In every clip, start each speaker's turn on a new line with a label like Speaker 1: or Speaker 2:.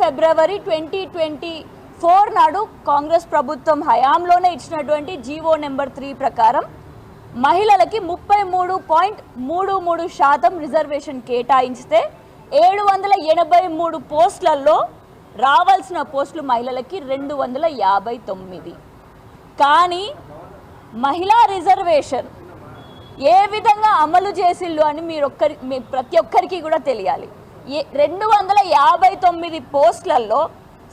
Speaker 1: ఫిబ్రవరి twenty twenty four నాడు కాంగ్రెస్ ప్రభుత్వం హయాంలోనే ఇచ్చినటువంటి జీవో నెంబర్ త్రీ ప్రకారం మహిళలకి ముప్పై మూడు పాయింట్ మూడు మూడు శాతం రిజర్వేషన్ కేటాయించితే ఏడు వందల ఎనభై మూడు పోస్టులలో రావాల్సిన పోస్టులు మహిళలకి రెండు వందల యాభై తొమ్మిది. కానీ మహిళా రిజర్వేషన్ ఏ విధంగా అమలు చేసిల్లు అని మీరు ఒక్కరి మీ ప్రతి ఒక్కరికి కూడా తెలియాలి. రెండు వందల యాభై తొమ్మిది పోస్టులలో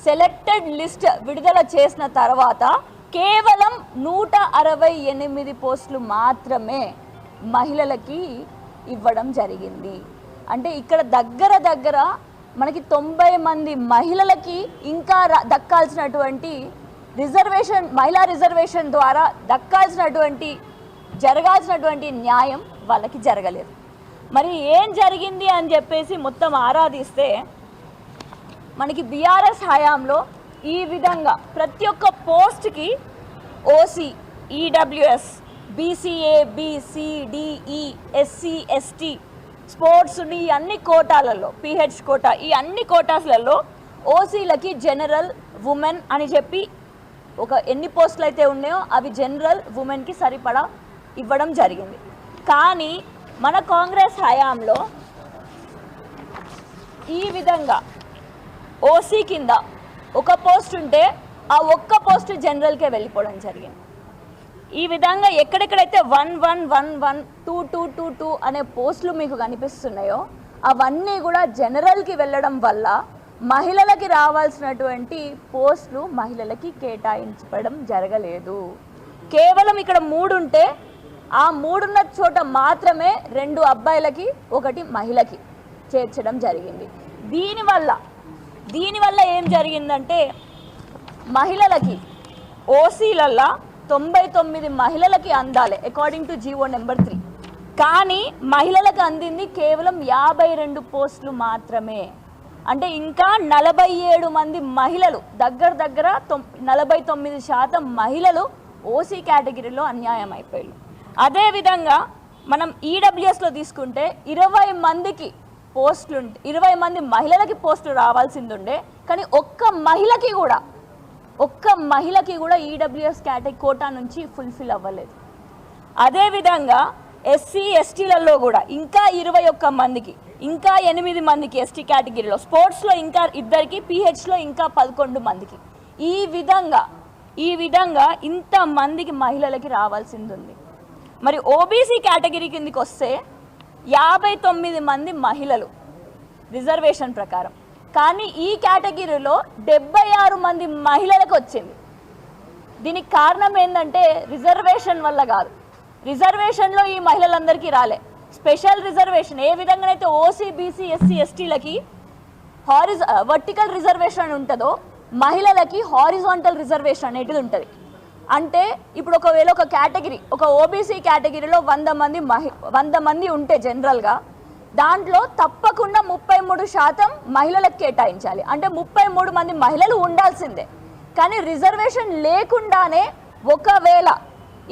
Speaker 1: సెలెక్టెడ్ లిస్ట్ విడుదల చేసిన తర్వాత కేవలం నూట అరవై ఎనిమిది పోస్టులు మాత్రమే మహిళలకి ఇవ్వడం జరిగింది. అంటే ఇక్కడ దగ్గర దగ్గర మనకి తొంభై మంది మహిళలకి ఇంకా దక్కాల్సినటువంటి రిజర్వేషన్ మహిళా రిజర్వేషన్ ద్వారా దక్కాల్సినటువంటి జరగాల్సినటువంటి న్యాయం వాళ్ళకి జరగలేదు. మరి ఏం జరిగింది అని చెప్పేసి మొత్తం ఆరాధిస్తే మనకి బీఆర్ఎస్ హయాంలో ఈ విధంగా ప్రతి ఒక్క పోస్ట్కి OC EWS BCA BCDE SC ST sports ఈ అన్ని కోటాలలో పిహెచ్ కోటా ఈ అన్ని కోటాస్లలో ఓసీలకి జనరల్ ఉమెన్ అని చెప్పి ఒక ఎన్ని పోస్టులు అయితే ఉన్నాయో అవి జనరల్ ఉమెన్కి సరిపడా ఇవ్వడం జరిగింది. కానీ మన కాంగ్రెస్ హయాంలో ఈ విధంగా ఓసీ కింద ఒక పోస్ట్ ఉంటే ఆ ఒక్క పోస్ట్ జనరల్కే వెళ్ళిపోవడం జరిగింది. ఈ విధంగా ఎక్కడెక్కడైతే one one one one two two two two అనే పోస్టులు మీకు కనిపిస్తున్నాయో అవన్నీ కూడా జనరల్కి వెళ్ళడం వల్ల మహిళలకి రావాల్సినటువంటి పోస్టులు మహిళలకి కేటాయించడం జరగలేదు. కేవలం ఇక్కడ మూడు ఉంటే ఆ మూడున్న చోట మాత్రమే రెండు అబ్బాయిలకి ఒకటి మహిళకి చేర్చడం జరిగింది. దీనివల్ల దీనివల్ల ఏం జరిగిందంటే మహిళలకి ఓసీలల్లా తొంభై తొమ్మిది మహిళలకి అందాలి according to GO number three కానీ మహిళలకు అందింది కేవలం యాభై రెండు పోస్టులు మాత్రమే. అంటే ఇంకా నలభై ఏడు మంది మహిళలు దగ్గర దగ్గర తొం నలభై తొమ్మిది శాతం మహిళలు ఓసీ కేటగిరీలో అన్యాయం అయిపోయారు అదేవిధంగా మనం ఈడబ్ల్యూఎస్లో తీసుకుంటే ఇరవై మందికి పోస్టులు ఉంటే ఇరవై మంది మహిళలకి పోస్టులు రావాల్సింది ఉండే కానీ ఒక్క మహిళకి కూడా ఒక్క మహిళకి కూడా ఈడబ్ల్యూఎస్ కేటగిరీ కోటా నుంచి ఫుల్ఫిల్ అవ్వలేదు. అదేవిధంగా ఎస్సీ ఎస్టీలలో కూడా ఇంకా ఇరవై ఒక్క మందికి ఇంకా ఎనిమిది మందికి ఎస్టీ కేటగిరీలో స్పోర్ట్స్లో ఇంకా ఇద్దరికి పిహెచ్లో ఇంకా పదకొండు మందికి. ఈ విధంగా ఈ విధంగా ఇంత మందికి మహిళలకి రావాల్సింది ఉంది మరి ఓబీసీ కేటగిరీ కిందకి వస్తే యాభై తొమ్మిది మంది మహిళలు రిజర్వేషన్ ప్రకారం. కానీ ఈ కేటగిరీలో డెబ్బై ఆరు మంది మహిళలకు వచ్చింది. దీనికి కారణం ఏంటంటే రిజర్వేషన్ వల్ల కాదు. రిజర్వేషన్లో ఈ మహిళలందరికీ రాలే. స్పెషల్ రిజర్వేషన్ ఏ విధంగానైతే ఓసీ బీసీ ఎస్సీ ఎస్టీలకి హారిజ వర్టికల్ రిజర్వేషన్ అని ఉంటుందో మహిళలకి హారిజాంటల్ రిజర్వేషన్ అనేది ఉంటుంది. అంటే ఇప్పుడు ఒకవేళ ఒక కేటగిరీ ఒక ఓబీసీ కేటగిరీలో వంద మంది మహి వంద మంది ఉంటే జనరల్గా దాంట్లో తప్పకుండా ముప్పై మూడు శాతం మహిళలకు కేటాయించాలి. అంటే ముప్పై మూడు మంది మహిళలు ఉండాల్సిందే. కానీ రిజర్వేషన్ లేకుండానే ఒకవేళ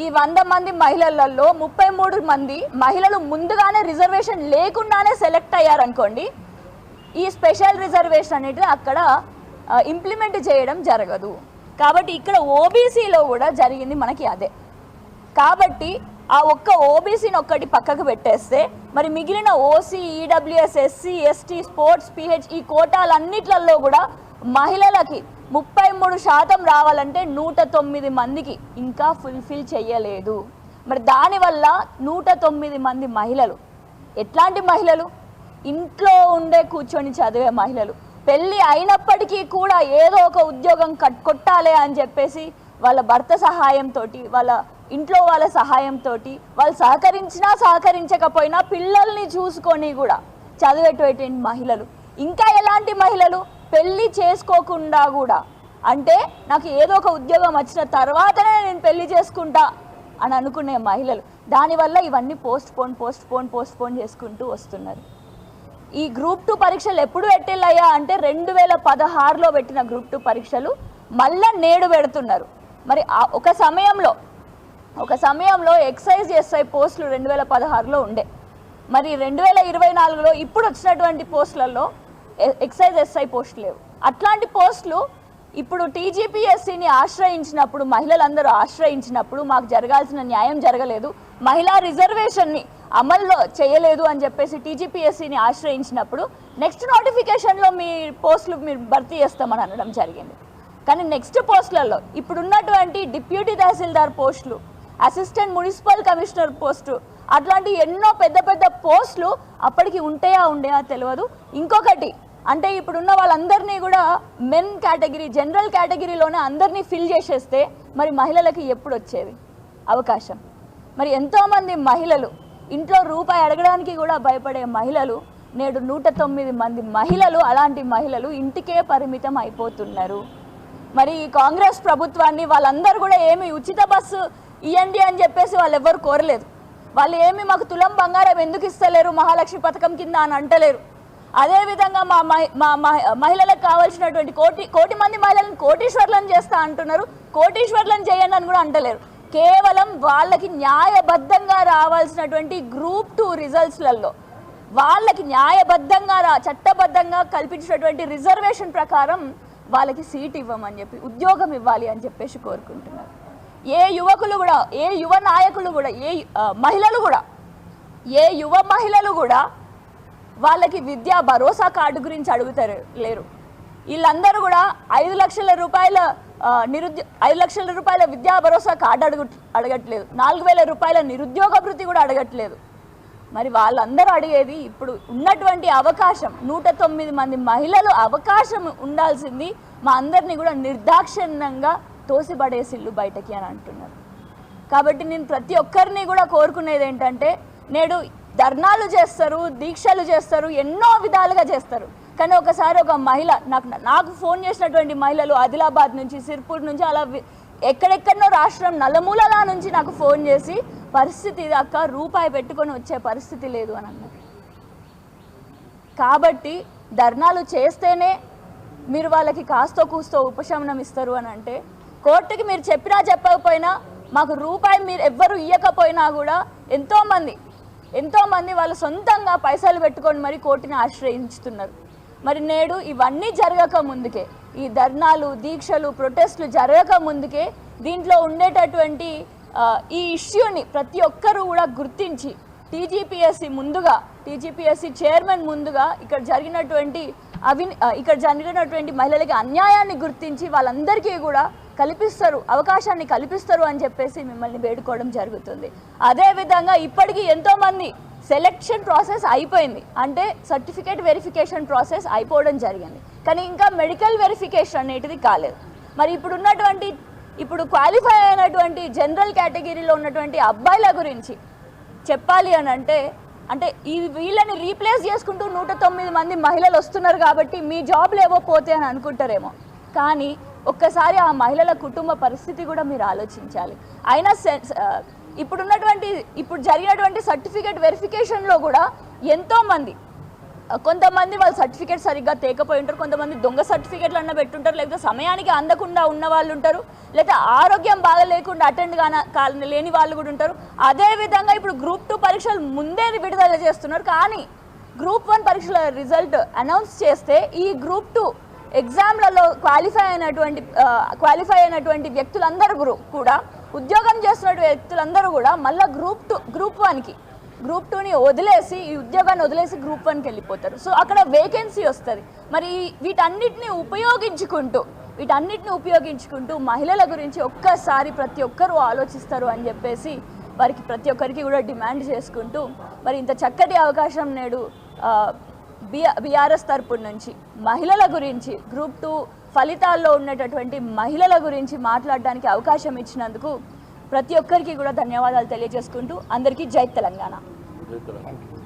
Speaker 1: ఈ వంద మంది మహిళలలో ముప్పై మూడు మంది మహిళలు ముందుగానే రిజర్వేషన్ లేకుండానే సెలెక్ట్ అయ్యారనుకోండి ఈ స్పెషల్ రిజర్వేషన్ అనేది అక్కడ ఇంప్లిమెంట్ చేయడం జరగదు. కాబట్టి ఇక్కడ ఓబీసీలో కూడా జరిగింది మనకి అదే. కాబట్టి ఆ ఒక్క ఓబీసీని ఒక్కటి పక్కకు పెట్టేస్తే మరి మిగిలిన OC EWS SC ST sports PH ఈ కోటాలన్నిట్లలో కూడా మహిళలకి ముప్పై మూడు శాతం రావాలంటే నూట తొమ్మిది మందికి ఇంకా ఫుల్ఫిల్ చేయలేదు. మరి దానివల్ల నూట తొమ్మిది మంది మహిళలు ఎట్లాంటి మహిళలు? ఇంట్లో ఉండే కూర్చొని చదివే మహిళలు పెళ్ళి అయినప్పటికీ కూడా ఏదో ఒక ఉద్యోగం కట్టుకొట్టాలి అని చెప్పేసి వాళ్ళ భర్త సహాయంతో వాళ్ళ ఇంట్లో వాళ్ళ సహాయంతో వాళ్ళు సహకరించినా సహకరించకపోయినా పిల్లల్ని చూసుకొని కూడా చదివేటువంటి మహిళలు. ఇంకా ఎలాంటి మహిళలు? పెళ్ళి చేసుకోకుండా కూడా. అంటే నాకు ఏదో ఒక ఉద్యోగం వచ్చిన తర్వాతనే నేను పెళ్ళి చేసుకుంటా అని అనుకునే మహిళలు. దానివల్ల ఇవన్నీ postpone postpone postpone చేసుకుంటూ వస్తున్నారు. ఈ గ్రూప్ టూ పరీక్షలు ఎప్పుడు పెట్టిల్లయ్యా అంటే రెండు వేల పదహారులో పెట్టిన గ్రూప్ టూ పరీక్షలు మళ్ళా నేడు పెడుతున్నారు. మరి ఆ- ఒక సమయంలో ఒక సమయంలో ఎక్సైజ్ ఎస్ఐ పోస్టులు రెండు వేల పదహారులో ఉండే. మరి రెండు వేల ఇరవై నాలుగులో ఇప్పుడు వచ్చినటువంటి పోస్టులలో ఎక్సైజ్ ఎస్ఐ పోస్టులు లేవు. అట్లాంటి పోస్టులు ఇప్పుడు టీజీపీఎస్సీని ఆశ్రయించినప్పుడు మహిళలందరూ ఆశ్రయించినప్పుడు మాకు జరగాల్సిన న్యాయం జరగలేదు. మహిళా రిజర్వేషన్ని అమల్లో చేయలేదు అని చెప్పేసి టీజీపీఎస్సీని ఆశ్రయించినప్పుడు నెక్స్ట్ నోటిఫికేషన్లో మీ పోస్టులు మీరు భర్తీ చేస్తామని అనడం జరిగింది. కానీ నెక్స్ట్ పోస్టులలో ఇప్పుడున్నటువంటి డిప్యూటీ తహసీల్దార్ పోస్టులు అసిస్టెంట్ మున్సిపల్ కమిషనర్ పోస్టు అట్లాంటి ఎన్నో పెద్ద పెద్ద పోస్టులు అప్పటికి ఉంటాయా ఉండేయా తెలియదు. ఇంకొకటి అంటే ఇప్పుడున్న వాళ్ళందరినీ కూడా మెన్ కేటగిరీ జనరల్ కేటగిరీలోనే అందరినీ ఫిల్ చేసేస్తే మరి మహిళలకి ఎప్పుడు వచ్చేది అవకాశం. మరి ఎంతోమంది మహిళలు ఇంట్లో రూపాయి అడగడానికి కూడా భయపడే మహిళలు నేడు నూట తొమ్మిది మంది మహిళలు అలాంటి మహిళలు ఇంటికే పరిమితం అయిపోతున్నారు. మరి ఈ కాంగ్రెస్ ప్రభుత్వాన్ని వాళ్ళందరూ కూడా ఏమి ఉచిత బస్సు ఇవ్వండి అని చెప్పేసి వాళ్ళు ఎవరు కోరలేదు. వాళ్ళు ఏమి మాకు తులం బంగారం ఎందుకు ఇస్తలేరు మహాలక్ష్మి పథకం కింద అని అంటలేరు. అదేవిధంగా మా మహి- మా మహి- మహిళలకు కావాల్సినటువంటి కోటి కోటి మంది మహిళలను కోటీశ్వర్లను చేస్తా అంటున్నారు. కోటీశ్వర్లను చేయండి అని కూడా అంటలేరు. కేవలం వాళ్ళకి న్యాయబద్ధంగా రావాల్సినటువంటి గ్రూప్ టూ రిజల్ట్స్లలో వాళ్ళకి న్యాయబద్ధంగా రా చట్టబద్ధంగా కల్పించినటువంటి రిజర్వేషన్ ప్రకారం వాళ్ళకి సీట్ ఇవ్వమని చెప్పి ఉద్యోగం ఇవ్వాలి అని చెప్పేసి కోరుకుంటున్నారు. ఏ యువకులు కూడా ఏ యువ నాయకులు కూడా ఏ మహిళలు కూడా ఏ యువ మహిళలు కూడా వాళ్ళకి విద్యా భరోసా కార్డు గురించి అడుగుతారు లేరు. వీళ్ళందరూ కూడా ఐదు లక్షల రూపాయల నిరుద్యో ఐదు లక్షల రూపాయల విద్యా భరోసా కార్డు అడుగు అడగట్లేదు. నాలుగు వేల రూపాయల నిరుద్యోగ భృతి కూడా అడగట్లేదు. మరి వాళ్ళందరూ అడిగేది ఇప్పుడు ఉన్నటువంటి అవకాశం నూట తొమ్మిది మంది మహిళలు అవకాశం ఉండాల్సింది మా అందరినీ కూడా నిర్దాక్షిణ్యంగా తోసిపడేసిల్లు బయటకి అని అంటున్నారు. కాబట్టి నేను ప్రతి ఒక్కరిని కూడా కోరుకునేది ఏంటంటే నేడు ధర్నాలు చేస్తారు దీక్షలు చేస్తారు ఎన్నో విధాలుగా చేస్తారు. కానీ ఒకసారి ఒక మహిళ నాకు నాకు ఫోన్ చేసినటువంటి మహిళలు ఆదిలాబాద్ నుంచి సిర్పూర్ నుంచి అలా ఎక్కడెక్కడనో రాష్ట్రం నలుమూలల నుంచి నాకు ఫోన్ చేసి పరిస్థితి ఇది రూపాయి పెట్టుకొని వచ్చే పరిస్థితి లేదు అని అన్నారు. కాబట్టి ధర్నాలు చేస్తేనే మీరు వాళ్ళకి కాస్తో కూస్తో ఉపశమనం ఇస్తారు అని అంటే కోర్టుకి మీరు చెప్పినా చెప్పకపోయినా మాకు రూపాయి మీరు ఎవ్వరు ఇవ్వకపోయినా కూడా ఎంతోమంది ఎంతోమంది వాళ్ళు సొంతంగా పైసలు పెట్టుకొని మరి కోర్టుని ఆశ్రయించుతున్నారు. మరి నేడు ఇవన్నీ జరగక ముందుకే ఈ ధర్నాలు దీక్షలు ప్రొటెస్టులు జరగక ముందుకే దీంట్లో ఉండేటటువంటి ఈ ఇష్యూని ప్రతి ఒక్కరూ కూడా గుర్తించి టీజీపీఎస్సి ముందుగా టీజీపీఎస్సి చైర్మన్ ముందుగా ఇక్కడ జరిగినటువంటి అవి ఇక్కడ జరిగినటువంటి మహిళలకి అన్యాయాన్ని గుర్తించి వాళ్ళందరికీ కూడా కల్పిస్తారు అవకాశాన్ని కల్పిస్తారు అని చెప్పేసి మిమ్మల్ని వేడుకోవడం జరుగుతుంది. అదేవిధంగా ఇప్పటికీ ఎంతోమంది సెలెక్షన్ ప్రాసెస్ అయిపోయింది. అంటే సర్టిఫికేట్ వెరిఫికేషన్ ప్రాసెస్ అయిపోవడం జరిగింది. కానీ ఇంకా మెడికల్ వెరిఫికేషన్ అనేటిది కాలేదు. మరి ఇప్పుడు ఉన్నటువంటి ఇప్పుడు క్వాలిఫై అయినటువంటి జనరల్ కేటగిరీలో ఉన్నటువంటి అబ్బాయిల గురించి చెప్పాలి అని అంటే అంటే ఈ వీళ్ళని రీప్లేస్ చేసుకుంటూ నూట తొమ్మిది మంది మహిళలు వస్తున్నారు కాబట్టి మీ జాబ్లు ఏవో పోతే అని అనుకుంటారేమో. కానీ ఒక్కసారి ఆ మహిళల కుటుంబ పరిస్థితి కూడా మీరు ఆలోచించాలి. అయినా ఇప్పుడున్నటువంటి ఇప్పుడు జరిగినటువంటి సర్టిఫికేట్ వెరిఫికేషన్లో కూడా ఎంతోమంది కొంతమంది వాళ్ళ సర్టిఫికేట్ సరిగ్గా తేకపోయి ఉంటారు కొంతమంది దొంగ సర్టిఫికేట్లు అన్న పెట్టుంటారు లేకపోతే సమయానికి అందకుండా ఉన్న వాళ్ళు ఉంటారు లేకపోతే ఆరోగ్యం బాగా లేకుండా అటెండ్ కాన కాని లేని వాళ్ళు కూడా ఉంటారు. అదే విధంగా ఇప్పుడు గ్రూప్ టూ పరీక్షలు ముందే విడుదల చేస్తున్నారు కానీ గ్రూప్ వన్ పరీక్షల రిజల్ట్ అనౌన్స్ చేస్తే ఈ గ్రూప్ టూ ఎగ్జామ్లలో క్వాలిఫై అయినటువంటి క్వాలిఫై అయినటువంటి వ్యక్తులందరూ కూడా ఉద్యోగం చేస్తున్న వ్యక్తులందరూ కూడా మళ్ళీ గ్రూప్ టూ గ్రూప్ వన్కి గ్రూప్ టూని వదిలేసి ఈ ఉద్యోగాన్ని వదిలేసి గ్రూప్ వన్కి వెళ్ళిపోతారు. సో అక్కడ వేకెన్సీ వస్తుంది. మరి వీటన్నిటిని ఉపయోగించుకుంటూ వీటన్నిటిని ఉపయోగించుకుంటూ మహిళల గురించి ఒక్కసారి ప్రతి ఒక్కరూ ఆలోచిస్తారు అని చెప్పేసి వారికి ప్రతి ఒక్కరికి కూడా డిమాండ్ చేసుకుంటూ మరి ఇంత చక్కటి అవకాశం నేడు బీఆర్ఎస్ తరపు నుంచి మహిళల గురించి గ్రూప్ టూ ఫలితాల్లో ఉన్నటటువంటి మహిళల గురించి మాట్లాడడానికి అవకాశం ఇచ్చినందుకు ప్రతి ఒక్కరికి కూడా ధన్యవాదాలు తెలియజేసుకుంటూ అందరికీ జై తెలంగాణ.
Speaker 2: జై తెలంగాణ.